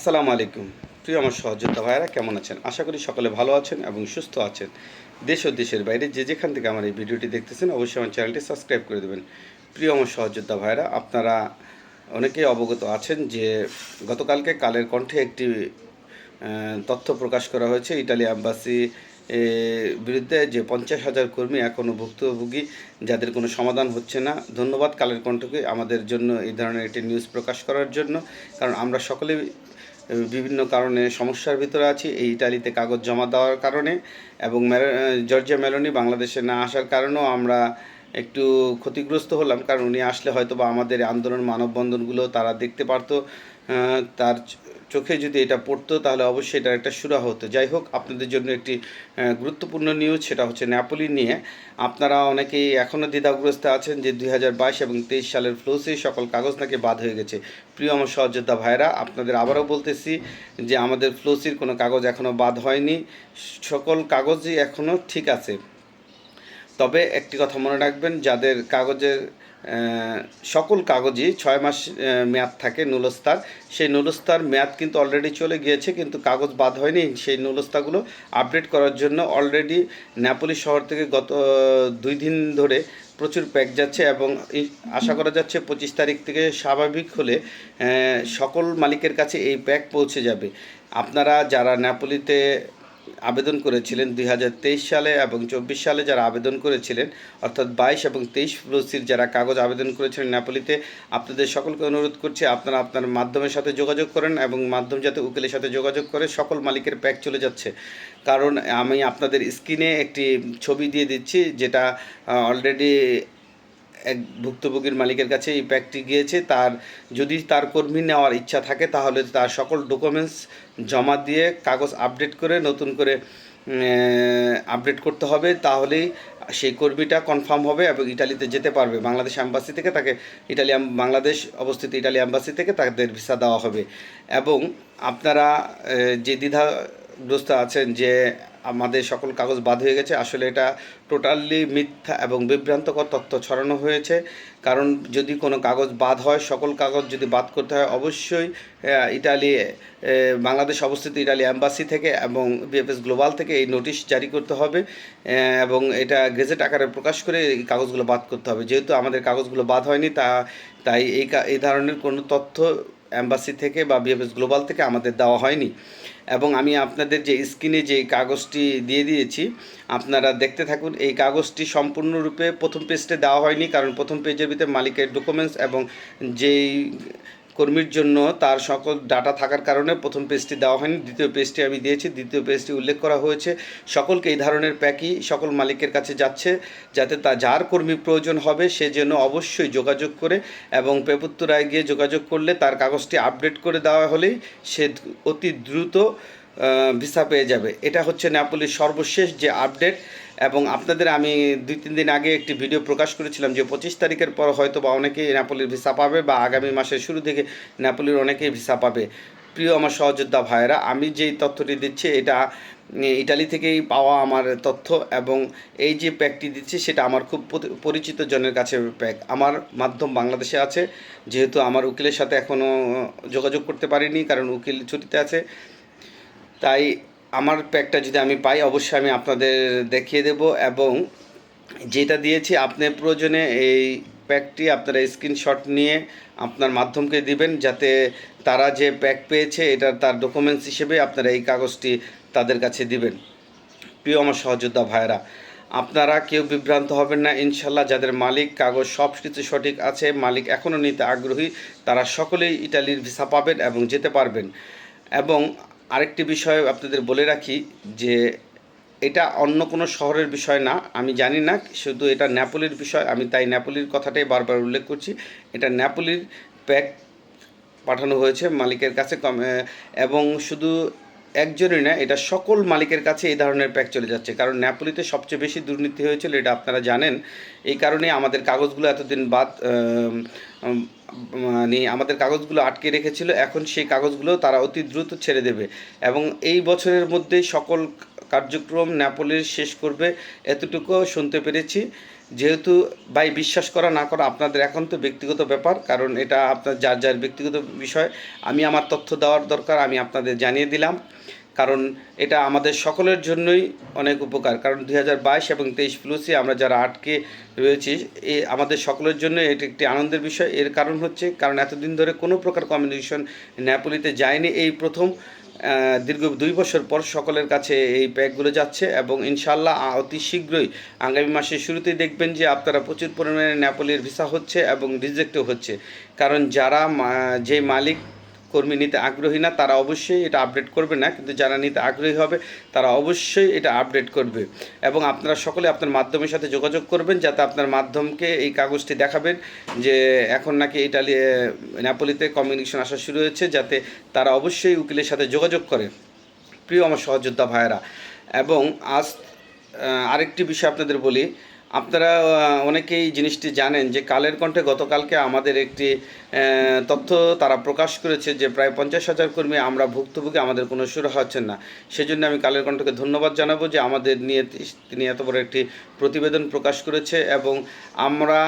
আসসালামু আলাইকুম। প্রিয় আমার সহযোদ্ধা ভাইয়েরা, কেমন আছেন? আশা করি সকলে ভালো আছেন এবং সুস্থ আছেন। দেশ ও দেশের বাইরে যে যেখান থেকে আমার এই ভিডিওটি দেখতেছেন, অবশ্যই আমার চ্যানেলটি সাবস্ক্রাইব করে দেবেন। প্রিয় আমার সহযোদ্ধা ভাইয়েরা, আপনারা অনেকেই অবগত আছেন যে গতকালকে কালের কণ্ঠে একটি তথ্য প্রকাশ করা হয়েছে। ইটালি অ্যাম্বাসি বিরুদ্ধে যে পঞ্চাশ হাজার কর্মী এখনও ভুক্তভোগী, যাদের কোনো সমাধান হচ্ছে না। ধন্যবাদ কালের কণ্ঠকে আমাদের জন্য এই ধরনের একটি নিউজ প্রকাশ করার জন্য। কারণ আমরা সকলে বিভিন্ন কারণে সমস্যার ভিতরে আছি। এই ইটালিতে কাগজ জমা দেওয়ার কারণে এবং জর্জিয়া মেলোনি বাংলাদেশে না আসার কারণেও আমরা একটু ক্ষতিগ্রস্ত হলাম। কারণ উনি আসলে হয়তো বা আমাদের আন্দোলন মানববন্ধনগুলো তারা দেখতে পারতো। তার চোখে যদি এটা পড়তো, তাহলে অবশ্যই এটা একটা সুরা হতো। যাই হোক, আপনাদের জন্য একটি গুরুত্বপূর্ণ নিউজ সেটা হচ্ছে ন্যাপোলি নিয়ে। আপনারা অনেকেই এখনও দ্বিধাগ্রস্ত আছেন যে দুই হাজার বাইশ এবং তেইশ সালের ফ্লোসে সকল কাগজ নাকি বাদ হয়ে গেছে। প্রিয় আমার সহযোদ্ধা ভাইরা আপনাদের আবারও বলতেছি যে আমাদের ফ্লোসির কোনো কাগজ এখনও বাদ হয়নি। সকল কাগজই এখনও ঠিক আছে। তবে একটি কথা মনে রাখবেন, যাদের কাগজের সকল কাগজই ছয় মাস মেয়াদ থাকে নুলস্তার, সেই নুলস্তার মেয়াদ কিন্তু অলরেডি চলে গিয়েছে, কিন্তু কাগজ বাদ হয়নি, সেই নুলস্তাগুলো আপডেট করার জন্য অলরেডি ন্যাপোলি শহর থেকে গত দুই দিন ধরে প্রচুর প্যাক যাচ্ছে এবং আশা করা যাচ্ছে পঁচিশ তারিখ থেকে স্বাভাবিক হলে সকল মালিকের কাছে এই প্যাক পৌঁছে যাবে। আপনারা যারা ন্যাপোলিতে আবেদন করেছিলেন দুই হাজার তেইশ সালে এবং চব্বিশ সালে যারা আবেদন করেছিলেন, অর্থাৎ বাইশ এবং তেইশ ফ্লোসির যারা কাগজ আবেদন করেছিলেন নেপালিতে, আপনাদের সকলকে অনুরোধ করছি আপনারা আপনার মাধ্যমের সাথে যোগাযোগ করেন এবং মাধ্যম যাতে উকিলের সাথে যোগাযোগ করে সকল মালিকের প্যাক চলে যাচ্ছে। কারণ আমি আপনাদের স্ক্রিনে একটি ছবি দিয়ে দিচ্ছি, যেটা অলরেডি এক ভুক্তভোগীর মালিকের কাছে এই প্যাকটি গিয়েছে। তার যদি তার কর্মী নেওয়ার ইচ্ছা থাকে, তাহলে তার সকল ডকুমেন্টস জমা দিয়ে কাগজ আপডেট করে, নতুন করে আপডেট করতে হবে। তাহলেই সেই কর্মীটা কনফার্ম হবে এবং ইটালিতে যেতে পারবে। বাংলাদেশ অ্যাম্বাসি থেকে তাকে ইটালি বাংলাদেশ অবস্থিত ইটালি অ্যাম্বাসি থেকে তাদের ভিসা দেওয়া হবে। এবং আপনারা যে দ্বিধাগ্রস্ত আছেন যে আমাদের সকল কাগজ বাদ হয়ে গেছে। আসলে এটা টোটালি মিথ্যা এবং বিভ্রান্তকর তথ্য ছড়ানো হয়েছে। কারণ যদি কোনো কাগজ বাদ হয়, সকল কাগজ যদি বাদ করতে হয়, অবশ্যই ইটালি বাংলাদেশ অবস্থিত ইটালি অ্যাম্বাসি থেকে এবং বিএফএস গ্লোবাল থেকে এই নোটিশ জারি করতে হবে এবং এটা গেজেট আকারে প্রকাশ করে এই কাগজগুলো বাদ করতে হবে। যেহেতু আমাদের কাগজগুলো বাদ হয়নি, তা, তাই এই এই ধরনের কোনো তথ্য অ্যাম্বাসি থেকে বা বিএফএস গ্লোবাল থেকে আমাদের দেওয়া হয়নি। এবং আমি আপনাদের যে স্ক্রিনে যে কাগজটি দিয়ে দিয়েছি, আপনারা দেখতে থাকুন, এই কাগজটি সম্পূর্ণরূপে প্রথম পেজটে দেওয়া হয়নি, কারণ প্রথম পেজের ভিতরে মালিকের ডকুমেন্টস এবং যেই কর্মীর জন্য তার সকল ডাটা থাকার কারণে প্রথম পেজটি দেওয়া হয়নি, দ্বিতীয় পেজটি আমি দিয়েছি, দ্বিতীয় পেজটি উল্লেখ করা হয়েছে। সকলকে এই ধরনের প্যাকই সকল মালিকের কাছে যাচ্ছে, যাতে তা যার কর্মী প্রয়োজন হবে সে যেন অবশ্যই যোগাযোগ করে এবং পেপুত্তরায় গিয়ে যোগাযোগ করলে তার কাগজটি আপডেট করে দেওয়া হলেই সে অতি দ্রুত ভিসা পেয়ে যাবে। এটা হচ্ছে নেপালের সর্বশেষ যে আপডেট। এবং আপনাদের আমি দুই, তিন দিন আগে একটি ভিডিও প্রকাশ করেছিলাম যে পঁচিশ তারিখের পর হয়তো বা অনেকেই নেপালের ভিসা পাবে বা আগামী মাসের শুরু থেকে নেপালের অনেকেই ভিসা পাবে। প্রিয় আমার সহযোদ্ধা ভাইয়েরা, আমি যেই তথ্যটি দিচ্ছি, এটা, ইটালি থেকেই পাওয়া আমার তথ্য এবং এই যে প্যাকটি দিচ্ছি, সেটা আমার খুব পরিচিত জনের কাছে প্যাক আমার মাধ্যম বাংলাদেশে আছে, যেহেতু আমার উকিলের সাথে এখনও যোগাযোগ করতে পারিনি, কারণ উকিল ছুটিতে আছে। তাই আমার প্যাকটা যদি আমি পাই, অবশ্যই আমি আপনাদের দেখিয়ে দেব এবং যেটা দিয়েছি, আপনি প্রয়োজনে এই প্যাকটি আপনারা স্ক্রিনশট নিয়ে আপনার মাধ্যমকে দিবেন, যাতে তারা যে প্যাক পেয়েছে, এটা তার ডকুমেন্টস হিসেবে আপনারা এই কাগজটি তাদের কাছে দিবেন। প্রিয় আমার সহযোদ্ধা ভাইরা আপনারা কেউ বিভ্রান্ত হবেন না, ইনশাল্লাহ যাদের মালিক, কাগজ সব কিছু সঠিক আছে, মালিক এখনও নিতে আগ্রহী, তারা সকলেই ইটালির ভিসা পাবেন এবং যেতে পারবেন। এবং আরেকটি বিষয় আপনাদের বলে রাখি যে এটা অন্য কোনো শহরের বিষয় না, আমি জানি না, শুধু এটা ন্যাপোলির বিষয়, আমি তাই ন্যাপোলির কথাটাই বারবার উল্লেখ করছি। এটা ন্যাপোলির প্যাক পাঠানো হয়েছে মালিকের কাছে কম এবং শুধু একজনই না, এটা সকল মালিকের কাছে এই ধরনের প্যাক চলে যাচ্ছে। কারণ ন্যাপোলিতে সবচেয়ে বেশি দুর্নীতি হয়েছিল, এটা আপনারা জানেন। এই কারণে আমাদের কাগজগুলো এতদিন বাদ মানে আমাদের কাগজগুলো আটকে রেখেছিল। এখন সেই কাগজগুলো তারা অতি দ্রুত ছেড়ে দেবে। এবং এই বছরের মধ্যেই সকল কার্যক্রম ন্যাপোলির শেষ করবে। এতটুকু শুনতে পেরেছি। যেহেতু ভাই বিশ্বাস করা না করা আপনাদের এখন তো ব্যক্তিগত ব্যাপার, কারণ এটা আপনার যার যার ব্যক্তিগত বিষয়। আমি আমার তথ্য দেওয়ার দরকার, আমি আপনাদের জানিয়ে দিলাম। কারণ এটা আমাদের সকলের জন্যই অনেক উপকার। কারণ দু হাজার বাইশ এবং তেইশ প্লুসে আমরা যারা আটকে রয়েছি, এ আমাদের সকলের জন্য এটি একটি আনন্দের বিষয়। এর কারণ হচ্ছে, কারণ এতদিন ধরে কোনো প্রকার কমিউনিকেশন ন্যাপোলিতে যায়নি। এই প্রথম দীর্ঘ দুই বছর পর সকলের কাছে এই প্যাকগুলো যাচ্ছে এবং ইনশাল্লাহ অতি শীঘ্রই আগামী মাসের শুরুতেই দেখবেন যে আপনারা প্রচুর পরিমাণে নেপালের ভিসা হচ্ছে এবং রিজেক্টও হচ্ছে। কারণ যারা যে মালিক কর্মী নিতে আগ্রহী না তারা অবশ্যই এটা আপডেট করবে না কিন্তু যারা নিতে আগ্রহী হবে তারা অবশ্যই এটা আপডেট করবে। এবং আপনারা সকলে আপনার মাধ্যমের সাথে যোগাযোগ করবেন যাতে আপনার মাধ্যমকে এই কাগজটি দেখাবেন যে এখন নাকি ইটালি আহ, নেপোলিতে কমিউনিকেশন আসা শুরু হয়েছে যাতে তারা অবশ্যই উকিলের সাথে যোগাযোগ করে। প্রিয় আমার সহযোদ্ধা ভাইয়েরা এবং আজ আরেকটি বিষয় আপনাদের বলি আপনারা অনেকেই জিনিসটি জানেন যে কালের কণ্ঠে গতকালকে আমাদের একটি তথ্য তারা প্রকাশ করেছে যে প্রায় পঞ্চাশ হাজার কর্মী আমরা ভুক্তভোগী, আমাদের কোনো সুরা হচ্ছেন না। সেজন্য আমি কালের কণ্ঠকে ধন্যবাদ জানাব যে আমাদের নিয়ে, তিনি এত বড় একটি প্রতিবেদন প্রকাশ করেছে এবং আমরা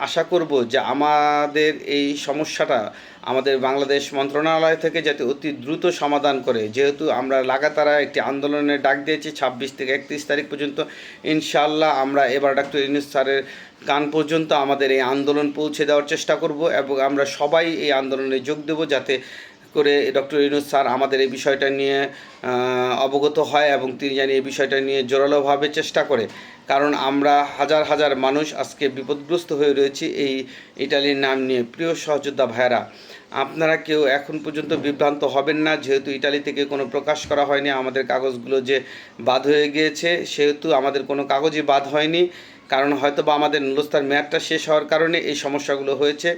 আশা করব যে আমাদের এই সমস্যাটা আমাদের বাংলাদেশ মন্ত্রণালয় থেকে যাতে অতি দ্রুত সমাধান করে। যেহেতু আমরা লাগাতার একটি আন্দোলনের ডাক দিয়েছি ছাব্বিশ থেকে একত্রিশ তারিখ পর্যন্ত ইনশাল্লাহ আমরা এবার ডাক্তার ইউনুস স্যারের কান পর্যন্ত আমাদের এই আন্দোলন পৌঁছে দেওয়ার চেষ্টা করব এবং আমরা সবাই এই আন্দোলনে যোগ দেব যাতে করে ডক্টর ইউনুস স্যার আমাদের এই বিষয়টা নিয়ে অবগত হয় এবং তিনি জানি এই বিষয়টা নিয়ে জোরালোভাবে চেষ্টা করে। কারণ আমরা হাজার হাজার মানুষ আজকে বিপদগ্রস্ত হয়ে রয়েছি এই ইটালির নাম নিয়ে। প্রিয় সহযোদ্ধা ভাইয়েরা, আপনারা কেউ এখন পর্যন্ত বিভ্রান্ত হবেন না, যেহেতু ইটালি থেকে কোনো প্রকাশ করা হয়নি, আমাদের কাগজগুলো যে বাদ হয়ে গিয়েছে, সেহেতু আমাদের কোনো কাগজই বাদ হয়নি। কারণ হয়তো বা আমাদের নুলস্তার মেয়াদটা শেষ হওয়ার কারণে এই সমস্যাগুলো হয়েছে।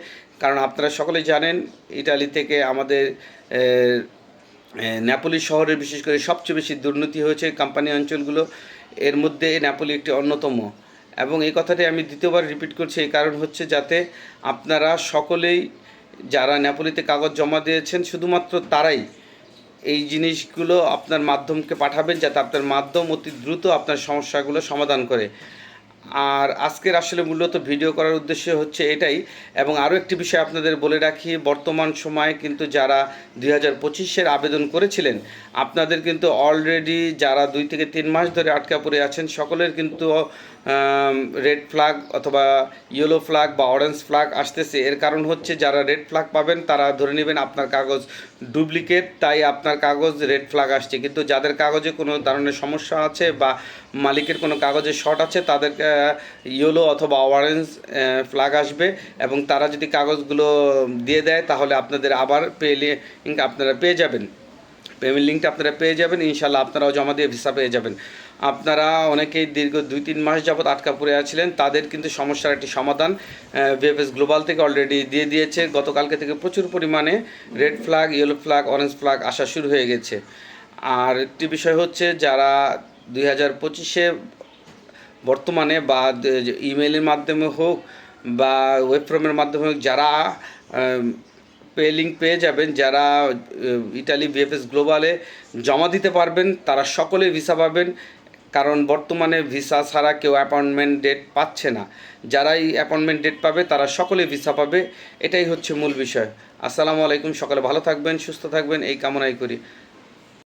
কারণ আপনারা সকলেই জানেন ইটালি থেকে আমাদের আহ, আহ, নেপোলি শহরে বিশেষ করে সবচেয়ে বেশি দুর্নীতি হয়েছে কোম্পানি অঞ্চলগুলো। এর মধ্যে নেপোলি একটি অন্যতম। এবং এই কথাটি আমি দ্বিতীয়বার রিপিট করছি এই কারণ হচ্ছে যাতে আপনারা সকলেই যারা নেপোলিতে কাগজ জমা দিয়েছেন শুধুমাত্র তারাই এই জিনিসগুলো আপনার মাধ্যমকে পাঠাবেন যাতে আপনার মাধ্যম অতি দ্রুত আপনার সমস্যাগুলো সমাধান করে। আর আজকের আসলে মূলত ভিডিও করার উদ্দেশ্য হচ্ছে এটাই। এবং আরও একটি বিষয় আপনাদের বলে রাখি, বর্তমান সময়ে কিন্তু যারা দুই হাজার পঁচিশের আবেদন করেছিলেন, আপনাদের কিন্তু অলরেডি যারা দুই থেকে তিন মাস ধরে আটকা পড়ে আছেন, সকলের কিন্তু রেড ফ্ল্যাগ অথবা ইয়েলো ফ্ল্যাগ বা অরেঞ্জ ফ্ল্যাগ আসতেছে। এর কারণ হচ্ছে যারা রেড ফ্ল্যাগ পাবেন, তারা ধরে নেবেন আপনার কাগজ ডুপ্লিকেট তাই আপনার কাগজ রেড ফ্ল্যাগ আসছে। কিন্তু যাদের কাগজে কোনো ধরনের সমস্যা আছে বা মালিকের কোনো কাগজে শর্ট আছে তাদেরকে ইয়েলো অথবা অরেঞ্জ ফ্ল্যাগ আসবে এবং তারা যদি কাগজগুলো দিয়ে দেয়, তাহলে আপনাদের আবার পে আপনারা পেয়ে যাবেন। পেমেন্ট লিঙ্কটা আপনারা পেয়ে যাবেন। ইনশাল্লাহ আপনারাও জমা দিয়ে ভিসা পেয়ে যাবেন। আপনারা অনেকেই দীর্ঘ দুই তিন মাস যাবত আটকা পড়ে আছিলেন, তাদের কিন্তু সমস্যার একটি সমাধান বিএফএস গ্লোবাল থেকে অলরেডি দিয়ে দিয়েছে। গতকালকে থেকে প্রচুর পরিমাণে red flag yellow flag orange flag আসা শুরু হয়ে গেছে। আর একটি বিষয় হচ্ছে, যারা দুই হাজার পঁচিশে বর্তমানে বা ইমেলের মাধ্যমে হোক বা ওয়েব মাধ্যমে হোক, যারা পে লিঙ্ক পেয়ে যাবেন, যারা ইটালি বিএফএস গ্লোবালে জমা দিতে পারবেন, তারা সকলে ভিসা পাবেন। কারণ বর্তমানে ভিসা ছাড়া কেউ অ্যাপয়েন্টমেন্ট ডেট পাচ্ছে না। যারাই অ্যাপয়েন্টমেন্ট ডেট পাবে, তারা সকলে ভিসা পাবে। এটাই হচ্ছে মূল বিষয়। আসসালামু আলাইকুম, সকালে ভালো থাকবেন, সুস্থ থাকবেন, এই কামনাই করি।